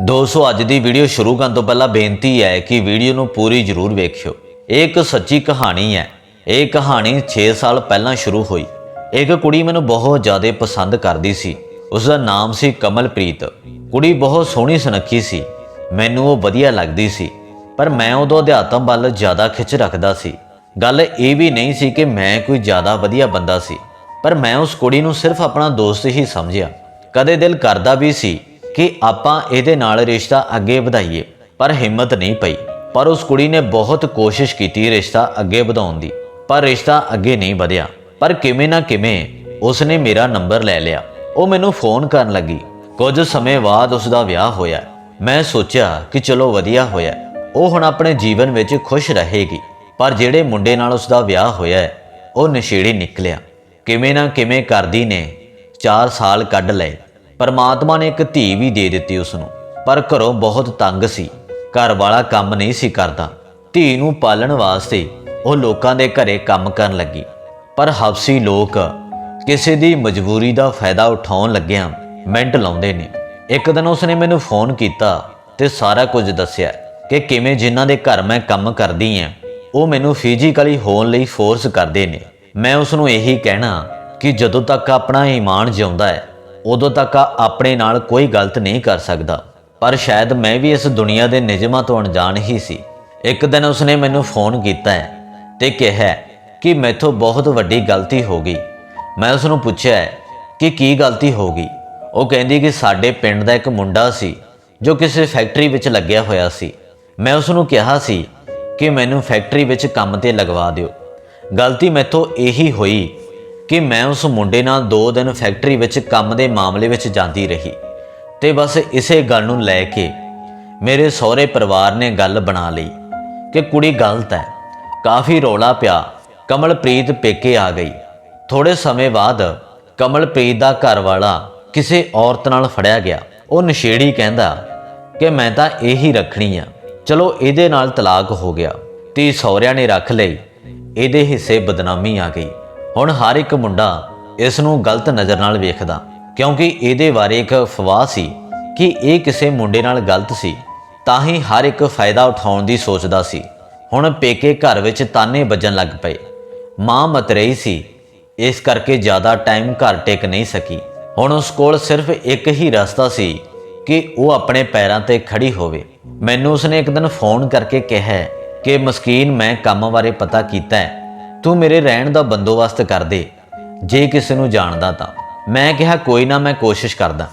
ਦੋਸਤੋ, ਅੱਜ ਦੀ ਵੀਡੀਓ ਸ਼ੁਰੂ ਕਰਨ ਤੋਂ ਪਹਿਲਾਂ ਬੇਨਤੀ ਹੈ ਕਿ ਵੀਡੀਓ ਨੂੰ ਪੂਰੀ ਜ਼ਰੂਰ ਵੇਖਿਓ। ਇਹ ਇੱਕ ਸੱਚੀ ਕਹਾਣੀ ਹੈ। ਇਹ ਕਹਾਣੀ 6 ਸਾਲ ਪਹਿਲਾਂ ਸ਼ੁਰੂ ਹੋਈ। ਇੱਕ ਕੁੜੀ ਮੈਨੂੰ ਬਹੁਤ ਜ਼ਿਆਦਾ ਪਸੰਦ ਕਰਦੀ ਸੀ। ਉਸ ਦਾ ਨਾਮ ਸੀ ਕਮਲਪ੍ਰੀਤ। ਕੁੜੀ ਬਹੁਤ ਸੋਹਣੀ ਸੁਨੱਖੀ ਸੀ। ਮੈਨੂੰ ਉਹ ਵਧੀਆ ਲੱਗਦੀ ਸੀ। ਪਰ ਮੈਂ ਉਦੋਂ ਅਧਿਆਤਮ ਵੱਲ ਜ਼ਿਆਦਾ ਖਿੱਚ ਰੱਖਦਾ ਸੀ। ਗੱਲ ਇਹ ਵੀ ਨਹੀਂ ਸੀ ਕਿ ਮੈਂ ਕੋਈ ਜ਼ਿਆਦਾ ਵਧੀਆ ਬੰਦਾ ਸੀ। ਪਰ ਮੈਂ ਉਸ ਕੁੜੀ ਨੂੰ ਸਿਰਫ ਆਪਣਾ ਦੋਸਤ ਹੀ ਸਮਝਿਆ। ਕਦੇ ਦਿਲ ਕਰਦਾ ਵੀ ਸੀ ਕਿ ਆਪਾਂ ਇਹਦੇ ਨਾਲ ਰਿਸ਼ਤਾ ਅੱਗੇ ਵਧਾਈਏ, ਪਰ ਹਿੰਮਤ ਨਹੀਂ ਪਈ। ਪਰ ਉਸ ਕੁੜੀ ਨੇ ਬਹੁਤ ਕੋਸ਼ਿਸ਼ ਕੀਤੀ ਰਿਸ਼ਤਾ ਅੱਗੇ ਵਧਾਉਣ ਦੀ, ਪਰ ਰਿਸ਼ਤਾ ਅੱਗੇ ਨਹੀਂ ਵਧਿਆ। ਪਰ ਕਿਵੇਂ ਨਾ ਕਿਵੇਂ ਉਸ ਨੇ ਮੇਰਾ ਨੰਬਰ ਲੈ ਲਿਆ। ਉਹ ਮੈਨੂੰ ਫੋਨ ਕਰਨ ਲੱਗੀ। ਕੁਝ ਸਮੇਂ ਬਾਅਦ ਉਸ ਦਾ ਵਿਆਹ ਹੋਇਆ। ਮੈਂ ਸੋਚਿਆ ਕਿ ਚਲੋ ਵਧੀਆ ਹੋਇਆ। ਉਹ ਹੁਣ ਆਪਣੇ ਜੀਵਨ ਵਿੱਚ ਖੁਸ਼ ਰਹੇਗੀ। ਪਰ ਜਿਹੜੇ ਮੁੰਡੇ ਨਾਲ ਉਸ ਦਾ ਵਿਆਹ ਹੋਇਆ ਉਹ ਨਸ਼ੇੜੀ ਨਿਕਲਿਆ। ਕਿਵੇਂ ਨਾ ਕਿਵੇਂ ਕਰਦੀ ਨੇ 4 ਸਾਲ ਕੱਢ ਲਏ। ਪਰਮਾਤਮਾ ਨੇ ਇੱਕ ਧੀ ਵੀ ਦੇ ਦਿੱਤੀ ਉਸ ਨੂੰ ਪਰ ਘਰੋਂ ਬਹੁਤ ਤੰਗ ਸੀ। ਘਰ ਵਾਲਾ ਕੰਮ ਨਹੀਂ ਸੀ ਕਰਦਾ। ਧੀ ਨੂੰ ਪਾਲਣ ਵਾਸਤੇ ਉਹ ਲੋਕਾਂ ਦੇ ਘਰੇ ਕੰਮ ਕਰਨ ਲੱਗੀ। ਪਰ ਹਫਸੀ ਲੋਕ ਕਿਸੇ ਦੀ ਮਜਬੂਰੀ ਦਾ ਫਾਇਦਾ ਉਠਾਉਣ ਲੱਗਿਆਂ ਮਿੰਟ ਲਾਉਂਦੇ ਨੇ। ਇੱਕ ਦਿਨ ਉਸਨੇ ਮੈਨੂੰ ਫੋਨ ਕੀਤਾ ਤੇ ਸਾਰਾ ਕੁਝ ਦੱਸਿਆ ਕਿ ਕਿਵੇਂ ਜਿਨ੍ਹਾਂ ਦੇ ਘਰ ਮੈਂ ਕੰਮ ਕਰਦੀ ਆਂ, ਉਹ ਮੈਨੂੰ ਫਿਜ਼ੀਕਲੀ ਹੋਣ ਲਈ ਫੋਰਸ ਕਰਦੇ ਨੇ। ਮੈਂ ਉਸ ਨੂੰ ਇਹੀ ਕਹਿਣਾ ਕਿ ਜਦੋਂ ਤੱਕ ਆਪਣਾ ਈਮਾਨ ਜਿਉਂਦਾ ਹੈ ਉਦੋਂ ਤੱਕ ਆਪਣੇ ਨਾਲ ਕੋਈ ਗਲਤ ਨਹੀਂ ਕਰ ਸਕਦਾ। ਪਰ ਸ਼ਾਇਦ ਮੈਂ ਵੀ ਇਸ ਦੁਨੀਆ ਦੇ ਨਿਯਮਾਂ ਤੋਂ ਅਣਜਾਣ ਹੀ ਸੀ। ਇੱਕ ਦਿਨ ਉਸਨੇ ਮੈਨੂੰ ਫੋਨ ਕੀਤਾ ਹੈ ਤੇ ਕਿਹਾ ਕਿ ਮੈਥੋਂ ਬਹੁਤ ਵੱਡੀ ਗਲਤੀ ਹੋ ਗਈ। ਮੈਂ ਉਸ ਨੂੰ ਪੁੱਛਿਆ ਕਿ ਕੀ ਗਲਤੀ ਹੋ ਗਈ? ਉਹ ਕਹਿੰਦੀ ਕਿ ਸਾਡੇ ਪਿੰਡ ਦਾ ਇੱਕ ਮੁੰਡਾ ਸੀ ਜੋ ਕਿਸੇ ਫੈਕਟਰੀ ਵਿੱਚ ਲੱਗਿਆ ਹੋਇਆ ਸੀ। ਮੈਂ ਉਸ ਨੂੰ ਕਿਹਾ ਸੀ ਕਿ ਮੈਨੂੰ ਫੈਕਟਰੀ ਵਿੱਚ ਕੰਮ ਤੇ ਲਗਵਾ ਦਿਓ। ਗਲਤੀ ਮੈਥੋਂ ਇਹੀ ਹੋਈ ਕਿ ਮੈਂ ਉਸ ਮੁੰਡੇ ਨਾਲ 2 ਦਿਨ ਫੈਕਟਰੀ ਵਿੱਚ ਕੰਮ ਦੇ ਮਾਮਲੇ ਵਿੱਚ ਜਾਂਦੀ ਰਹੀ ਤੇ ਬਸ ਇਸੇ ਗੱਲ ਨੂੰ ਲੈ ਕੇ ਮੇਰੇ ਸਹੁਰੇ ਪਰਿਵਾਰ ਨੇ ਗੱਲ ਬਣਾ ਲਈ ਕਿ ਕੁੜੀ ਗਲਤ ਹੈ, ਕਾਫੀ ਰੌਲਾ ਪਿਆ, ਕਮਲਪ੍ਰੀਤ ਪੇਕੇ ਆ ਗਈ। ਥੋੜੇ ਸਮੇਂ ਬਾਅਦ ਕਮਲਪ੍ਰੀਤ ਦਾ ਘਰ ਵਾਲਾ ਕਿਸੇ ਔਰਤ ਨਾਲ ਫੜਿਆ ਗਿਆ। ਉਹ ਨਸ਼ੇੜੀ ਕਹਿੰਦਾ ਕਿ ਮੈਂ ਤਾਂ ਇਹੀ ਰੱਖਣੀ ਆ। ਚਲੋ ਇਹਦੇ ਨਾਲ ਤਲਾਕ ਹੋ ਗਿਆ। ਤੀ ਸਹੁਰਿਆਂ ਨੇ ਰੱਖ ਲਈ। ਇਹਦੇ ਹਿੱਸੇ ਬਦਨਾਮੀ ਆ ਗਈ। ਹੁਣ ਹਰ ਇੱਕ ਮੁੰਡਾ ਇਸ ਨੂੰ ਗਲਤ ਨਜ਼ਰ ਨਾਲ ਵੇਖਦਾ, ਕਿਉਂਕਿ ਇਹਦੇ ਬਾਰੇ ਇੱਕ ਅਫਵਾਹ ਸੀ ਕਿ ਇਹ ਕਿਸੇ ਮੁੰਡੇ ਨਾਲ ਗਲਤ ਸੀ, ਤਾਂ ਹੀ ਹਰ ਇੱਕ ਫਾਇਦਾ ਉਠਾਉਣ ਦੀ ਸੋਚਦਾ ਸੀ। ਹੁਣ ਪੇਕੇ ਘਰ ਵਿੱਚ ਤਾਨੇ ਵੱਜਣ ਲੱਗ ਪਏ। ਮਾਂ ਮਤਰੇਈ ਸੀ, ਇਸ ਕਰਕੇ ਜ਼ਿਆਦਾ ਟਾਈਮ ਘਰ ਟਿਕ ਨਹੀਂ ਸਕੀ। ਹੁਣ ਉਸ ਕੋਲ ਸਿਰਫ ਇੱਕ ਹੀ ਰਸਤਾ ਸੀ ਕਿ ਉਹ ਆਪਣੇ ਪੈਰਾਂ ਤੇ ਖੜੀ ਹੋਵੇ। ਮੈਨੂੰ ਉਸਨੇ ਇੱਕ ਦਿਨ ਫੋਨ ਕਰਕੇ ਕਿਹਾ ਕਿ ਮਸਕੀਨ, ਮੈਂ ਕੰਮ ਬਾਰੇ ਪਤਾ ਕੀਤਾ ਹੈ। ਤੂੰ ਮੇਰੇ ਰਹਿਣ ਦਾ ਬੰਦੋਬਸਤ ਕਰ ਦੇ। ਜੇ ਕਿਸੇ ਨੂੰ ਜਾਣਦਾ ਤਾਂ। ਮੈਂ ਕਿਹਾ, ਕੋਈ ਨਾ ਮੈਂ ਕੋਸ਼ਿਸ਼ ਕਰਦਾ।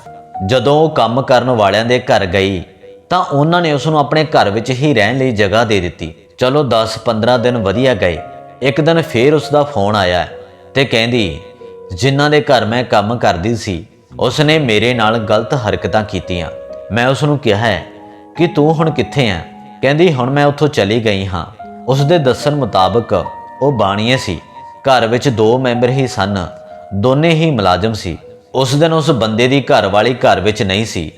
ਜਦੋਂ ਉਹ ਕੰਮ ਕਰਨ ਵਾਲਿਆਂ ਦੇ ਘਰ ਗਈ, ਤਾਂ ਉਹਨਾਂ ਨੇ ਉਸ ਨੂੰ ਆਪਣੇ ਘਰ ਵਿੱਚ ਹੀ ਰਹਿਣ ਲਈ ਜਗ੍ਹਾ ਦੇ ਦਿੱਤੀ। ਚਲੋ 10-15 ਦਿਨ ਵਧੀਆ ਗਏ। ਇੱਕ ਦਿਨ ਫੇਰ ਉਸ ਦਾ ਫੋਨ ਆਇਆ ਤੇ ਕਹਿੰਦੀ, ਜਿਨ੍ਹਾਂ ਦੇ ਘਰ ਮੈਂ ਕੰਮ ਕਰਦੀ ਸੀ ਉਸ ਨੇ ਮੇਰੇ ਨਾਲ ਗਲਤ ਹਰਕਤਾਂ ਕੀਤੀਆਂ। ਮੈਂ ਉਸ ਨੂੰ ਕਿਹਾ ਹੈ ਕਿ ਤੂੰ ਹੁਣ ਕਿੱਥੇ ਆਂ ਕਹਿੰਦੀ, ਹੁਣ ਮੈਂ ਉੱਥੋਂ ਚਲੀ ਗਈ ਹਾਂ। ਉਸ ਦੇ ਦੱਸਣ ਮੁਤਾਬਕ ਉਹ ਬਾਣੀਏ ਸੀ। ਘਰ ਵਿੱਚ ਦੋ ਮੈਂਬਰ ਹੀ ਸਨ। ਦੋਨੇ ਹੀ ਮੁਲਾਜ਼ਮ ਸੀ। ਉਸ ਦਿਨ ਉਸ ਬੰਦੇ ਦੀ ਘਰ ਵਾਲੀ ਘਰ ਵਿੱਚ ਨਹੀਂ ਸੀ।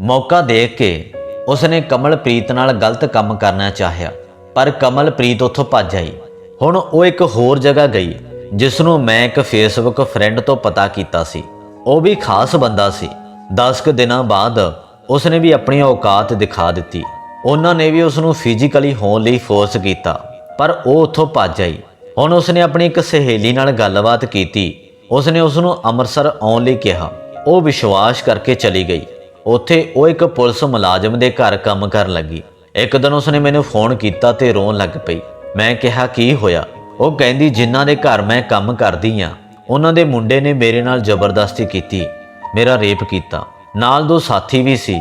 ਮੌਕਾ ਦੇਖ ਕੇ ਉਸ ਨੇ ਕਮਲਪ੍ਰੀਤ ਨਾਲ ਗਲਤ ਕੰਮ ਕਰਨਾ ਚਾਹਿਆ। ਪਰ ਕਮਲਪ੍ਰੀਤ ਉੱਥੋਂ ਭੱਜ ਆਈ। ਹੁਣ ਉਹ ਇੱਕ ਹੋਰ ਜਗ੍ਹਾ ਗਈ ਜਿਸ ਨੂੰ ਮੈਂ ਇੱਕ ਫੇਸਬੁੱਕ ਫਰੈਂਡ ਤੋਂ ਪਤਾ ਕੀਤਾ ਸੀ। ਉਹ ਵੀ ਖਾਸ ਬੰਦਾ ਸੀ। 10 ਕੁ ਦਿਨਾਂ ਬਾਅਦ ਉਸ ਨੇ ਵੀ ਆਪਣੀ ਔਕਾਤ ਦਿਖਾ ਦਿੱਤੀ। ਉਹਨਾਂ ਨੇ ਵੀ ਉਸ ਨੂੰ ਫਿਜ਼ੀਕਲੀ ਹੋਣ ਲਈ ਫੋਰਸ ਕੀਤਾ। ਪਰ ਉਹ ਉੱਥੋਂ ਭੱਜ ਆਈ। ਹੁਣ ਉਸਨੇ ਆਪਣੀ ਇੱਕ ਸਹੇਲੀ ਨਾਲ ਗੱਲਬਾਤ ਕੀਤੀ। ਉਸਨੇ ਉਸ ਨੂੰ ਅੰਮ੍ਰਿਤਸਰ ਆਉਣ ਲਈ ਕਿਹਾ। ਉਹ ਵਿਸ਼ਵਾਸ ਕਰਕੇ ਚਲੀ ਗਈ। ਉੱਥੇ ਉਹ ਇੱਕ ਪੁਲਿਸ ਮੁਲਾਜ਼ਮ ਦੇ ਘਰ ਕੰਮ ਕਰਨ ਲੱਗੀ। ਇੱਕ ਦਿਨ ਉਸਨੇ ਮੈਨੂੰ ਫੋਨ ਕੀਤਾ ਤੇ ਰੋਣ ਲੱਗ ਪਈ। ਮੈਂ ਕਿਹਾ, ਕੀ ਹੋਇਆ? ਉਹ ਕਹਿੰਦੀ, ਜਿਨ੍ਹਾਂ ਦੇ ਘਰ ਮੈਂ ਕੰਮ ਕਰਦੀ ਆ, ਉਹਨਾਂ ਦੇ ਮੁੰਡੇ ਨੇ ਮੇਰੇ ਨਾਲ ਜ਼ਬਰਦਸਤੀ ਕੀਤੀ, ਮੇਰਾ ਰੇਪ ਕੀਤਾ। ਨਾਲ ਦੋ ਸਾਥੀ ਵੀ ਸੀ।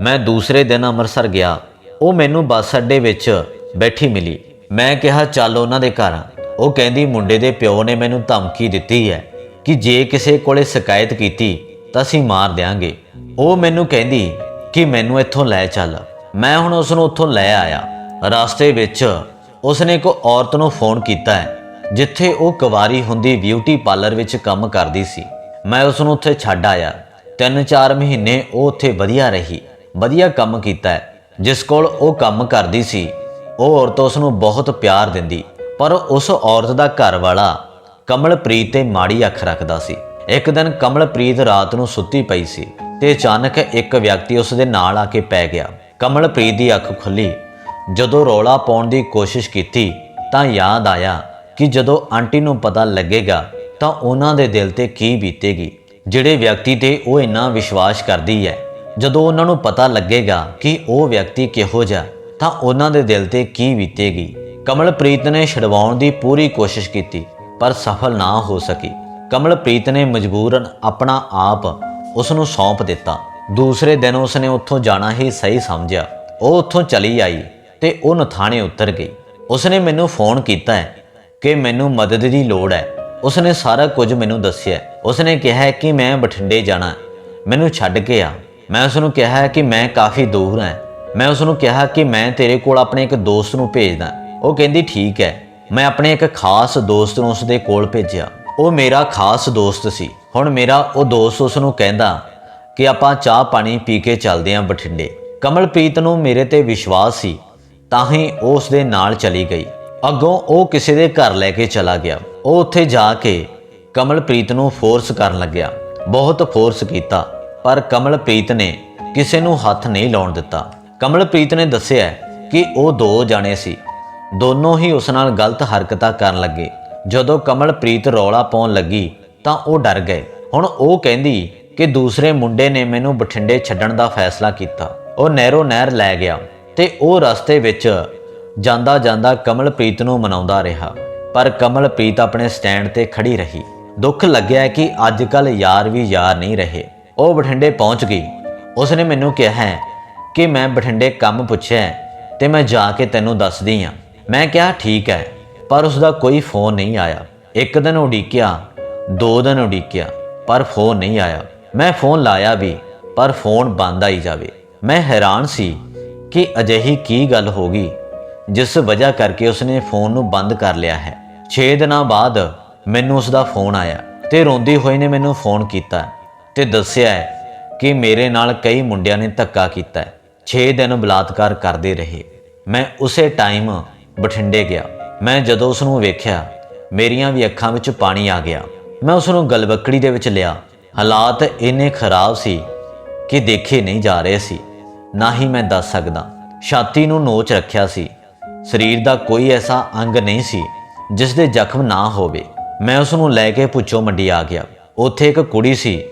ਮੈਂ ਦੂਸਰੇ ਦਿਨ ਅੰਮ੍ਰਿਤਸਰ ਗਿਆ। ਉਹ ਮੈਨੂੰ ਬੱਸ ਅੱਡੇ ਵਿੱਚ ਬੈਠੀ ਮਿਲੀ। ਮੈਂ ਕਿਹਾ, ਚੱਲ ਉਹਨਾਂ ਦੇ ਘਰ ਉਹ ਕਹਿੰਦੀ, ਮੁੰਡੇ ਦੇ ਪਿਓ ਨੇ ਮੈਨੂੰ ਧਮਕੀ ਦਿੱਤੀ ਹੈ ਕਿ ਜੇ ਕਿਸੇ ਕੋਲੇ ਸ਼ਿਕਾਇਤ ਕੀਤੀ, ਤਾਂ ਅਸੀਂ ਮਾਰ ਦਿਆਂਗੇ। ਉਹ ਮੈਨੂੰ ਕਹਿੰਦੀ ਕਿ ਮੈਨੂੰ ਇੱਥੋਂ ਲੈ ਚੱਲ। ਮੈਂ ਹੁਣ ਉਸ ਨੂੰ ਉੱਥੋਂ ਲੈ ਆਇਆ। ਰਸਤੇ ਵਿੱਚ ਉਸ ਨੇ ਇੱਕ ਔਰਤ ਨੂੰ ਫੋਨ ਕੀਤਾ ਹੈ, ਜਿੱਥੇ ਉਹ ਕੁਵਾਰੀ ਹੁੰਦੀ ਬਿਊਟੀ ਪਾਰਲਰ ਵਿੱਚ ਕੰਮ ਕਰਦੀ ਸੀ। ਮੈਂ ਉਸ ਨੂੰ ਉੱਥੇ ਛੱਡ ਆਇਆ। ਤਿੰਨ ਚਾਰ ਮਹੀਨੇ ਉਹ ਉੱਥੇ ਵਧੀਆ ਰਹੀ, ਵਧੀਆ ਕੰਮ ਕੀਤਾ ਜਿਸ ਕੋਲ ਉਹ ਕੰਮ ਕਰਦੀ ਸੀ। ਉਹ ਔਰਤ ਉਸ ਨੂੰ ਬਹੁਤ ਪਿਆਰ ਦਿੰਦੀ, ਪਰ ਉਸ ਔਰਤ ਦਾ ਘਰ ਵਾਲਾ ਕਮਲਪ੍ਰੀਤ ਤੇ ਮਾੜੀ ਅੱਖ ਰੱਖਦਾ ਸੀ। ਇੱਕ ਦਿਨ ਕਮਲਪ੍ਰੀਤ ਰਾਤ ਨੂੰ ਸੁੱਤੀ ਪਈ ਸੀ ਤੇ ਅਚਾਨਕ ਇੱਕ ਵਿਅਕਤੀ ਉਸ ਦੇ ਨਾਲ ਆ ਕੇ ਪੈ ਗਿਆ। ਕਮਲਪ੍ਰੀਤ ਦੀ ਅੱਖ ਖੁੱਲੀ। ਜਦੋਂ ਰੌਲਾ ਪਾਉਣ ਦੀ ਕੋਸ਼ਿਸ਼ ਕੀਤੀ, ਤਾਂ ਯਾਦ ਆਇਆ ਕਿ ਜਦੋਂ ਆਂਟੀ ਨੂੰ ਪਤਾ ਲੱਗੇਗਾ, ਤਾਂ ਉਹਨਾਂ ਦੇ ਦਿਲ ਤੇ ਕੀ ਬੀਤੇਗੀ। ਜਿਹੜੇ ਵਿਅਕਤੀ ਤੇ ਉਹ ਇੰਨਾ ਵਿਸ਼ਵਾਸ ਕਰਦੀ ਹੈ, ਜਦੋਂ ਉਹਨਾਂ ਨੂੰ ਪਤਾ ਲੱਗੇਗਾ ਕਿ ਉਹ ਵਿਅਕਤੀ ਕਿਹੋ ਜਿਹਾ ਤਾਂ ਉਹਨਾਂ ਦੇ ਦਿਲ ਤੇ ਕੀ ਬੀਤੇਗੀ? ਕਮਲਪ੍ਰੀਤ ਨੇ ਛਡਵਾਉਣ ਦੀ ਪੂਰੀ ਕੋਸ਼ਿਸ਼ ਕੀਤੀ, ਪਰ ਸਫਲ ਨਾ ਹੋ ਸਕੀ। ਕਮਲਪ੍ਰੀਤ ਨੇ ਮਜਬੂਰਨ ਆਪਣਾ ਆਪ ਉਸ ਨੂੰ ਸੌਂਪ ਦਿੱਤਾ। ਦੂਸਰੇ ਦਿਨ ਉਸ ਨੇ ਉੱਥੋਂ ਜਾਣਾ ਹੀ ਸਹੀ ਸਮਝਿਆ। ਉਹ ਉੱਥੋਂ ਚਲੀ ਆਈ ਤੇ ਉਹ ਨਥਾਣੇ ਉਤਰ ਗਈ। ਉਸ ਨੇ ਮੈਨੂੰ ਫੋਨ ਕੀਤਾ ਹੈ ਕਿ ਮੈਨੂੰ ਮਦਦ ਦੀ ਲੋੜ ਹੈ। ਉਸ ਨੇ ਸਾਰਾ ਕੁਝ ਮੈਨੂੰ ਦੱਸਿਆ ਉਸ ਨੇ ਕਿਹਾ ਕਿ ਮੈਂ ਬਠਿੰਡੇ ਜਾਣਾ ਮੈਨੂੰ ਛੱਡ ਕੇ ਆ। ਮੈਂ ਉਸ ਨੂੰ ਕਿਹਾ ਕਿ ਮੈਂ ਕਾਫੀ ਦੂਰ ਹਾਂ। ਮੈਂ ਉਸ ਨੂੰ ਕਿਹਾ ਕਿ ਮੈਂ ਤੇਰੇ ਕੋਲ ਆਪਣੇ ਇੱਕ ਦੋਸਤ ਨੂੰ ਭੇਜਦਾ। ਉਹ ਕਹਿੰਦੀ, ਠੀਕ ਹੈ। ਮੈਂ ਆਪਣੇ ਇੱਕ ਖਾਸ ਦੋਸਤ ਨੂੰ ਉਸ ਦੇ ਕੋਲ ਭੇਜਿਆ। ਉਹ ਮੇਰਾ ਖਾਸ ਦੋਸਤ ਸੀ। ਹੁਣ ਮੇਰਾ ਉਹ ਦੋਸਤ ਉਸ ਨੂੰ ਕਹਿੰਦਾ ਕਿ ਆਪਾਂ ਚਾਹ ਪਾਣੀ ਪੀ ਕੇ ਚੱਲਦੇ ਆਂ ਬਠਿੰਡੇ। ਕਮਲਪ੍ਰੀਤ ਨੂੰ ਮੇਰੇ ਤੇ ਵਿਸ਼ਵਾਸ ਸੀ, ਤਾਂ ਹੀ ਉਹ ਉਸ ਦੇ ਨਾਲ ਚਲੀ ਗਈ। ਅੱਗੋਂ ਉਹ ਕਿਸੇ ਦੇ ਘਰ ਲੈ ਕੇ ਚਲਾ ਗਿਆ। ਉਹ ਉੱਥੇ ਜਾ ਕੇ ਕਮਲਪ੍ਰੀਤ ਨੂੰ ਫੋਰਸ ਕਰਨ ਲੱਗਿਆ। ਬਹੁਤ ਫੋਰਸ ਕੀਤਾ, ਪਰ ਕਮਲਪ੍ਰੀਤ ਨੇ ਕਿਸੇ ਨੂੰ ਹੱਥ ਨਹੀਂ ਲਾਉਣ ਦਿੱਤਾ। ਕਮਲਪ੍ਰੀਤ ਨੇ ਦੱਸਿਆ ਕਿ ਉਹ ਦੋ ਜਾਣੇ ਸੀ। ਦੋਨੋਂ ਹੀ ਉਸ ਨਾਲ ਗਲਤ ਹਰਕਤਾਂ ਕਰਨ ਲੱਗੇ। ਜਦੋਂ ਕਮਲਪ੍ਰੀਤ ਰੌਲਾ ਪਾਉਣ ਲੱਗੀ ਤਾਂ ਉਹ ਡਰ ਗਏ। ਹੁਣ ਉਹ ਕਹਿੰਦੀ ਕਿ ਦੂਸਰੇ ਮੁੰਡੇ ਨੇ ਮੈਨੂੰ ਬਠਿੰਡੇ ਛੱਡਣ ਦਾ ਫੈਸਲਾ ਕੀਤਾ। ਉਹ ਨਹਿਰੋ ਨਹਿਰ ਲੈ ਗਿਆ ਤੇ ਉਹ ਰਸਤੇ ਵਿੱਚ ਜਾਂਦਾ ਜਾਂਦਾ ਕਮਲਪ੍ਰੀਤ ਨੂੰ ਮਨਾਉਂਦਾ ਰਿਹਾ। ਪਰ ਕਮਲਪ੍ਰੀਤ ਆਪਣੇ ਸਟੈਂਡ ਤੇ ਖੜੀ ਰਹੀ। ਦੁੱਖ ਲੱਗਿਆ ਕਿ ਅੱਜ ਕੱਲ ਯਾਰ ਵੀ ਯਾਰ ਨਹੀਂ ਰਹੇ। ਉਹ ਬਠਿੰਡੇ ਪਹੁੰਚ ਗਈ। ਉਸਨੇ ਮੈਨੂੰ ਕਿਹਾ ਹੈ ਕਿ ਮੈਂ ਬਠਿੰਡੇ ਕੰਮ ਪੁੱਛਿਆ ਹੈ ਤੇ ਮੈਂ ਜਾ ਕੇ ਤੈਨੂੰ ਦੱਸਦੀ ਹਾਂ। ਮੈਂ ਕਿਹਾ, ਠੀਕ ਹੈ। ਪਰ ਉਸ ਦਾ ਕੋਈ ਫੋਨ ਨਹੀਂ ਆਇਆ। ਇੱਕ ਦਿਨ ਉਡੀਕਿਆ, ਦੋ ਦਿਨ ਉਡੀਕਿਆ, ਪਰ ਫੋਨ ਨਹੀਂ ਆਇਆ। ਮੈਂ ਫੋਨ ਲਾਇਆ ਵੀ, ਪਰ ਫੋਨ ਬੰਦ ਆਈ ਜਾਵੇ। ਮੈਂ ਹੈਰਾਨ ਸੀ ਕਿ ਅਜਿਹੀ ਕੀ ਗੱਲ ਹੋ ਗਈ, ਜਿਸ ਵਜ੍ਹਾ ਕਰਕੇ ਉਸਨੇ ਫੋਨ ਨੂੰ ਬੰਦ ਕਰ ਲਿਆ ਹੈ। 6 ਦਿਨਾਂ ਬਾਅਦ ਮੈਨੂੰ ਉਸ ਦਾ ਫੋਨ ਆਇਆ ਤੇ ਰੋਂਦੀ ਹੋਈ ਨੇ ਮੈਨੂੰ ਫੋਨ ਕੀਤਾ ਤੇ ਦੱਸਿਆ ਕਿ ਮੇਰੇ ਨਾਲ ਕਈ ਮੁੰਡਿਆਂ ਨੇ ਧੱਕਾ ਕੀਤਾ 6 ਦਿਨ ਬਲਾਤਕਾਰ ਕਰਦੇ ਰਹੇ। ਮੈਂ ਉਸੇ ਟਾਈਮ ਬਠਿੰਡੇ ਗਿਆ। ਮੈਂ ਜਦੋਂ ਉਸ ਨੂੰ ਵੇਖਿਆ, ਮੇਰੀਆਂ ਵੀ ਅੱਖਾਂ ਵਿੱਚ ਪਾਣੀ ਆ ਗਿਆ। ਮੈਂ ਉਸ ਨੂੰ ਗਲਵੱਕੜੀ ਦੇ ਵਿੱਚ ਲਿਆ। ਹਾਲਾਤ ਇੰਨੇ ਖਰਾਬ ਸੀ ਕਿ ਦੇਖੇ ਨਹੀਂ ਜਾ ਰਹੇ ਸੀ। ਨਾ ਹੀ ਮੈਂ ਦੱਸ ਸਕਦਾ। ਛਾਤੀ ਨੂੰ ਨੋਚ ਰੱਖਿਆ ਸੀ। ਸਰੀਰ ਦਾ ਕੋਈ ਐਸਾ ਅੰਗ ਨਹੀਂ ਸੀ ਜਿਸ ਦੇ ਜ਼ਖਮ ਨਾ ਹੋਵੇ। ਮੈਂ ਉਸ ਨੂੰ ਲੈ ਕੇ ਪੁੱਛੋ ਮੰਡੀ ਆ ਗਿਆ। ਉੱਥੇ ਇੱਕ ਕੁੜੀ ਸੀ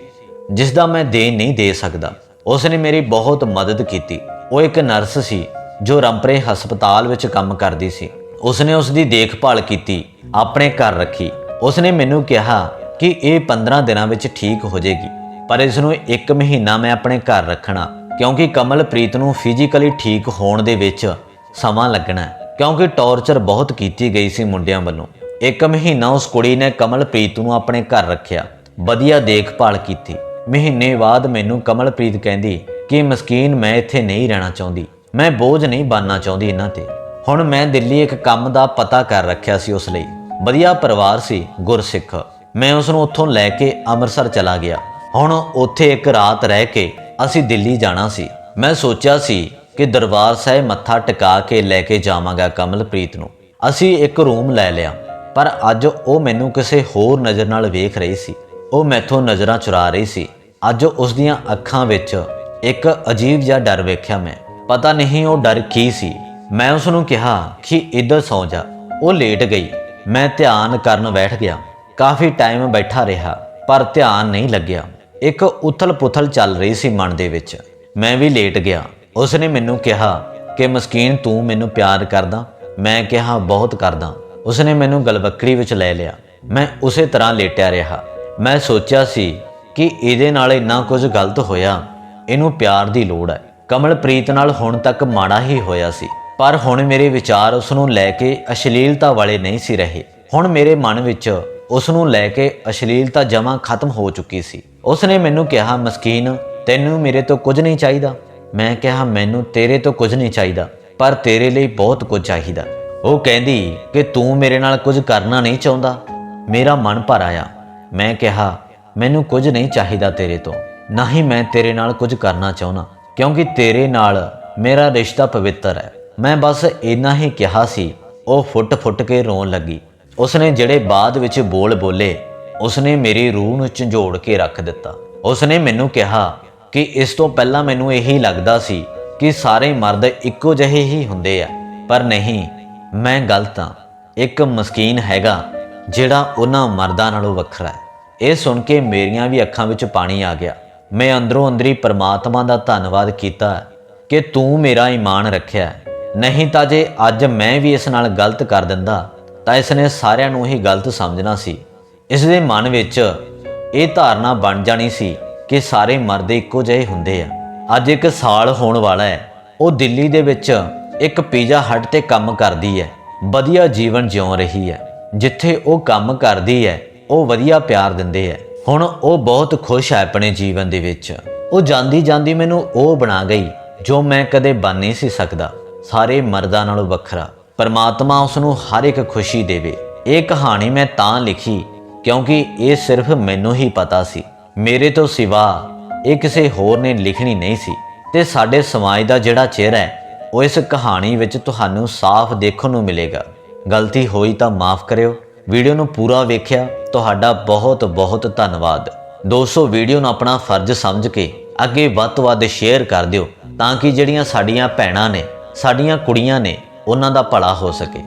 ਜਿਸ ਦਾ ਮੈਂ ਦੇਣ ਨਹੀਂ ਦੇ ਸਕਦਾ। ਉਸ ਨੇ ਮੇਰੀ ਬਹੁਤ ਮਦਦ ਕੀਤੀ। ਉਹ ਇੱਕ ਨਰਸ ਸੀ, ਜੋ ਰੰਪਰੇ ਹਸਪਤਾਲ ਵਿੱਚ ਕੰਮ ਕਰਦੀ ਸੀ। ਉਸ ਨੇ ਉਸ ਦੀ ਦੇਖਭਾਲ ਕੀਤੀ, ਆਪਣੇ ਘਰ ਰੱਖੀ। ਉਸ ਨੇ ਮੈਨੂੰ ਕਿਹਾ ਕਿ ਇਹ 15 ਦਿਨਾਂ ਵਿੱਚ ਠੀਕ ਹੋ ਜਾਏਗੀ, ਪਰ ਇਸ ਨੂੰ ਇੱਕ ਮਹੀਨਾ ਮੈਂ ਆਪਣੇ ਘਰ ਰੱਖਣਾ, ਕਿਉਂਕਿ ਕਮਲਪ੍ਰੀਤ ਨੂੰ ਫਿਜ਼ੀਕਲੀ ਠੀਕ ਹੋਣ ਦੇ ਵਿੱਚ ਸਮਾਂ ਲੱਗਣਾ ਕਿਉਂਕਿ ਟੌਰਚਰ ਬਹੁਤ ਕੀਤੀ ਗਈ ਸੀ ਮੁੰਡਿਆਂ ਵੱਲੋਂ। ਇੱਕ ਮਹੀਨਾ ਉਸ ਕੁੜੀ ਨੇ ਕਮਲਪ੍ਰੀਤ ਨੂੰ ਆਪਣੇ ਘਰ ਰੱਖਿਆ, ਵਧੀਆ ਦੇਖਭਾਲ ਕੀਤੀ। ਮਹੀਨੇ ਬਾਅਦ ਮੈਨੂੰ ਕਮਲਪ੍ਰੀਤ ਕਹਿੰਦੀ ਕਿ ਮਸਕੀਨ ਮੈਂ ਇੱਥੇ ਨਹੀਂ ਰਹਿਣਾ ਚਾਹੁੰਦੀ। ਮੈਂ ਬੋਝ ਨਹੀਂ ਬਣਨਾ ਚਾਹੁੰਦੀ ਇਹਨਾਂ ਤੇ। ਹੁਣ ਮੈਂ ਦਿੱਲੀ ਇੱਕ ਕੰਮ ਦਾ ਪਤਾ ਕਰ ਰੱਖਿਆ ਸੀ ਉਸ ਲਈ। ਵਧੀਆ ਪਰਿਵਾਰ ਸੀ, ਗੁਰਸਿੱਖ। ਮੈਂ ਉਸ ਨੂੰ ਉੱਥੋਂ ਲੈ ਕੇ ਅੰਮ੍ਰਿਤਸਰ ਚਲਾ ਗਿਆ। ਹੁਣ ਉੱਥੇ ਇੱਕ ਰਾਤ ਰਹਿ ਕੇ ਅਸੀਂ ਦਿੱਲੀ ਜਾਣਾ ਸੀ। ਮੈਂ ਸੋਚਿਆ ਸੀ ਕਿ ਦਰਬਾਰ ਸਾਹਿਬ ਮੱਥਾ ਟਿਕਾ ਕੇ ਲੈ ਕੇ ਜਾਵਾਂਗਾ ਕਮਲਪ੍ਰੀਤ ਨੂੰ। ਅਸੀਂ ਇੱਕ ਰੂਮ ਲੈ ਲਿਆ, ਪਰ ਅੱਜ ਉਹ ਮੈਨੂੰ ਕਿਸੇ ਹੋਰ ਨਜ਼ਰ ਨਾਲ ਵੇਖ ਰਹੀ ਸੀ। ਉਹ ਮੈਥੋਂ ਨਜ਼ਰਾਂ ਚੁਰਾ ਰਹੀ ਸੀ। ਅੱਜ ਉਸ ਦੀਆਂ ਅੱਖਾਂ ਵਿੱਚ ਇੱਕ ਅਜੀਬ ਜਿਹਾ ਡਰ ਵੇਖਿਆ ਮੈਂ। ਪਤਾ ਨਹੀਂ ਉਹ ਡਰ ਕੀ ਸੀ। ਮੈਂ ਉਸ ਨੂੰ ਕਿਹਾ ਕਿ ਇੱਧਰ ਸੌ ਜਾ। ਉਹ ਲੇਟ ਗਈ। ਮੈਂ ਧਿਆਨ ਕਰਨ ਬੈਠ ਗਿਆ। ਕਾਫੀ ਟਾਈਮ ਬੈਠਾ ਰਿਹਾ, ਪਰ ਧਿਆਨ ਨਹੀਂ ਲੱਗਿਆ। ਇੱਕ ਉਥਲ-ਪੁਥਲ ਚੱਲ ਰਹੀ ਸੀ ਮਨ ਦੇ ਵਿੱਚ। ਮੈਂ ਵੀ ਲੇਟ ਗਿਆ। ਉਸ ਨੇ ਮੈਨੂੰ ਕਿਹਾ ਕਿ ਮਸਕੀਨ ਤੂੰ ਮੈਨੂੰ ਪਿਆਰ ਕਰਦਾ। ਮੈਂ ਕਿਹਾ, ਬਹੁਤ ਕਰਦਾ। ਉਸ ਨੇ ਮੈਨੂੰ ਗਲਵੱਕੜੀ ਵਿੱਚ ਲੈ ਲਿਆ। ਮੈਂ ਉਸੇ ਤਰ੍ਹਾਂ ਲੇਟਿਆ ਰਿਹਾ। ਮੈਂ ਸੋਚਿਆ ਸੀ ਕਿ ਇਹਦੇ ਨਾਲ ਇੰਨਾ ਕੁਝ ਗਲਤ ਹੋਇਆ, ਇਹਨੂੰ ਪਿਆਰ ਦੀ ਲੋੜ ਹੈ। ਕਮਲਪ੍ਰੀਤ ਨਾਲ ਹੁਣ ਤੱਕ ਮਾੜਾ ਹੀ ਹੋਇਆ ਸੀ, ਪਰ ਹੁਣ ਮੇਰੇ ਵਿਚਾਰ ਉਸ ਨੂੰ ਲੈ ਕੇ ਅਸ਼ਲੀਲਤਾ ਵਾਲੇ ਨਹੀਂ ਸੀ ਰਹੇ। ਹੁਣ ਮੇਰੇ ਮਨ ਵਿੱਚ ਉਸ ਨੂੰ ਲੈ ਕੇ ਅਸ਼ਲੀਲਤਾ ਜਮਾ ਖਤਮ ਹੋ ਚੁੱਕੀ ਸੀ। ਉਸ ਨੇ ਮੈਨੂੰ ਕਿਹਾ, ਮਸਕੀਨ, ਤੈਨੂੰ ਮੇਰੇ ਤੋਂ ਕੁਝ ਨਹੀਂ ਚਾਹੀਦਾ। ਮੈਂ ਕਿਹਾ, ਮੈਨੂੰ ਤੇਰੇ ਤੋਂ ਕੁਝ ਨਹੀਂ ਚਾਹੀਦਾ, ਪਰ ਤੇਰੇ ਲਈ ਬਹੁਤ ਕੁਝ ਚਾਹੀਦਾ। ਉਹ ਕਹਿੰਦੀ ਕਿ ਤੂੰ ਮੇਰੇ ਨਾਲ ਕੁਝ ਕਰਨਾ ਨਹੀਂ ਚਾਹੁੰਦਾ। ਮੇਰਾ ਮਨ ਭਰ ਆਇਆ। ਮੈਂ ਕਿਹਾ ਮੈਨੂੰ ਕੁਝ ਨਹੀਂ ਚਾਹੀਦਾ ਤੇਰੇ ਤੋਂ। ਨਾ ਹੀ ਮੈਂ ਤੇਰੇ ਨਾਲ ਕੁਝ ਕਰਨਾ ਚਾਹੁੰਦਾ, ਕਿਉਂਕਿ ਤੇਰੇ ਨਾਲ ਮੇਰਾ ਰਿਸ਼ਤਾ ਪਵਿੱਤਰ ਹੈ। ਮੈਂ ਬਸ ਇੰਨਾ ਹੀ ਕਿਹਾ ਸੀ। ਉਹ ਫੁੱਟ-ਫੁੱਟ ਕੇ ਰੋਣ ਲੱਗੀ। ਉਸਨੇ ਜਿਹੜੇ ਬਾਅਦ ਵਿੱਚ ਬੋਲ ਬੋਲੇ, ਉਸਨੇ ਮੇਰੀ ਰੂਹ ਨੂੰ ਝੰਜੋੜ ਕੇ ਰੱਖ ਦਿੱਤਾ। ਉਸਨੇ ਮੈਨੂੰ ਕਿਹਾ ਕਿ ਇਸ ਤੋਂ ਪਹਿਲਾਂ ਮੈਨੂੰ ਇਹੀ ਲੱਗਦਾ ਸੀ ਕਿ ਸਾਰੇ ਮਰਦ ਇੱਕੋ ਜਿਹੇ ਹੀ ਹੁੰਦੇ ਆ। ਪਰ ਨਹੀਂ, ਮੈਂ ਗਲਤ ਹਾਂ। ਇੱਕ ਮਸਕੀਨ ਹੈਗਾ, ਜਿਹੜਾ ਉਹਨਾਂ ਮਰਦਾਂ ਨਾਲੋਂ ਵੱਖਰਾ ਹੈ। ਇਹ ਸੁਣ ਕੇ ਮੇਰੀਆਂ ਵੀ ਅੱਖਾਂ ਵਿੱਚ ਪਾਣੀ ਆ ਗਿਆ। ਮੈਂ ਅੰਦਰੋਂ ਅੰਦਰੀ ਪਰਮਾਤਮਾ ਦਾ ਧੰਨਵਾਦ ਕੀਤਾ ਕਿ ਤੂੰ ਮੇਰਾ ਈਮਾਨ ਰੱਖਿਆ। ਨਹੀਂ ਤਾਂ ਜੇ ਅੱਜ ਮੈਂ ਵੀ ਇਸ ਨਾਲ ਗਲਤ ਕਰ ਦਿੰਦਾ, ਤਾਂ ਇਸ ਨੇ ਸਾਰਿਆਂ ਨੂੰ ਹੀ ਗਲਤ ਸਮਝਣਾ ਸੀ। ਇਸ ਦੇ ਮਨ ਵਿੱਚ ਇਹ ਧਾਰਨਾ ਬਣ ਜਾਣੀ ਸੀ ਕਿ ਸਾਰੇ ਮਰਦ ਇੱਕੋ ਜਿਹੇ ਹੁੰਦੇ ਆ। ਅੱਜ ਇੱਕ ਸਾਲ ਹੋਣ ਵਾਲਾ ਹੈ। ਉਹ ਦਿੱਲੀ ਦੇ ਵਿੱਚ ਇੱਕ ਪੀਜ਼ਾ ਹੱਟ ਤੇ ਕੰਮ ਕਰਦੀ ਹੈ। ਵਧੀਆ ਜੀਵਨ ਜਿਉ ਰਹੀ ਹੈ। ਜਿੱਥੇ ਉਹ ਕੰਮ ਕਰਦੀ ਹੈ ਉਹ ਵਧੀਆ ਪਿਆਰ ਦਿੰਦੇ ਹੈ ਹੁਣ ਉਹ ਬਹੁਤ ਖੁਸ਼ ਹੈ ਆਪਣੇ ਜੀਵਨ ਦੇ ਵਿੱਚ। ਉਹ ਜਾਂਦੀ ਜਾਂਦੀ ਮੈਨੂੰ ਉਹ ਬਣਾ ਗਈ, ਜੋ ਮੈਂ ਕਦੇ ਬਣ ਨਹੀਂ ਸੀ ਸਕਦਾ। ਸਾਰੇ ਮਰਦਾਂ ਨਾਲੋਂ ਵੱਖਰਾ। ਪਰਮਾਤਮਾ ਉਸ ਨੂੰ ਹਰ ਇੱਕ ਖੁਸ਼ੀ ਦੇਵੇ। ਇਹ ਕਹਾਣੀ ਮੈਂ ਤਾਂ ਲਿਖੀ ਕਿਉਂਕਿ ਇਹ ਸਿਰਫ ਮੈਨੂੰ ਹੀ ਪਤਾ ਸੀ। ਮੇਰੇ ਤੋਂ ਸਿਵਾ ਇਹ ਕਿਸੇ ਹੋਰ ਨੇ ਲਿਖਣੀ ਨਹੀਂ ਸੀ। ਤੇ ਸਾਡੇ ਸਮਾਜ ਦਾ ਜਿਹੜਾ ਚਿਹਰਾ ਹੈ ਉਹ ਇਸ ਕਹਾਣੀ ਵਿੱਚ ਤੁਹਾਨੂੰ ਸਾਫ਼ ਦੇਖਣ ਨੂੰ ਮਿਲੇਗਾ। ਗਲਤੀ ਹੋਈ ਤਾਂ ਮਾਫ ਕਰਿਓ। ਵੀਡੀਓ ਨੂੰ ਪੂਰਾ ਵੇਖਿਆ, ਤੁਹਾਡਾ ਬਹੁਤ ਬਹੁਤ ਧੰਨਵਾਦ। ਦੋਸਤੋ, ਵੀਡੀਓ ਨੂੰ ਆਪਣਾ ਫਰਜ਼ ਸਮਝ ਕੇ ਅੱਗੇ ਵੱਧ ਤੋਂ ਵੱਧ ਸ਼ੇਅਰ ਕਰ ਦਿਓ, ਤਾਂ ਕਿ ਜਿਹੜੀਆਂ ਸਾਡੀਆਂ ਭੈਣਾਂ ਨੇ, ਸਾਡੀਆਂ ਕੁੜੀਆਂ ਨੇ, ਉਹਨਾਂ ਦਾ ਭਲਾ ਹੋ ਸਕੇ।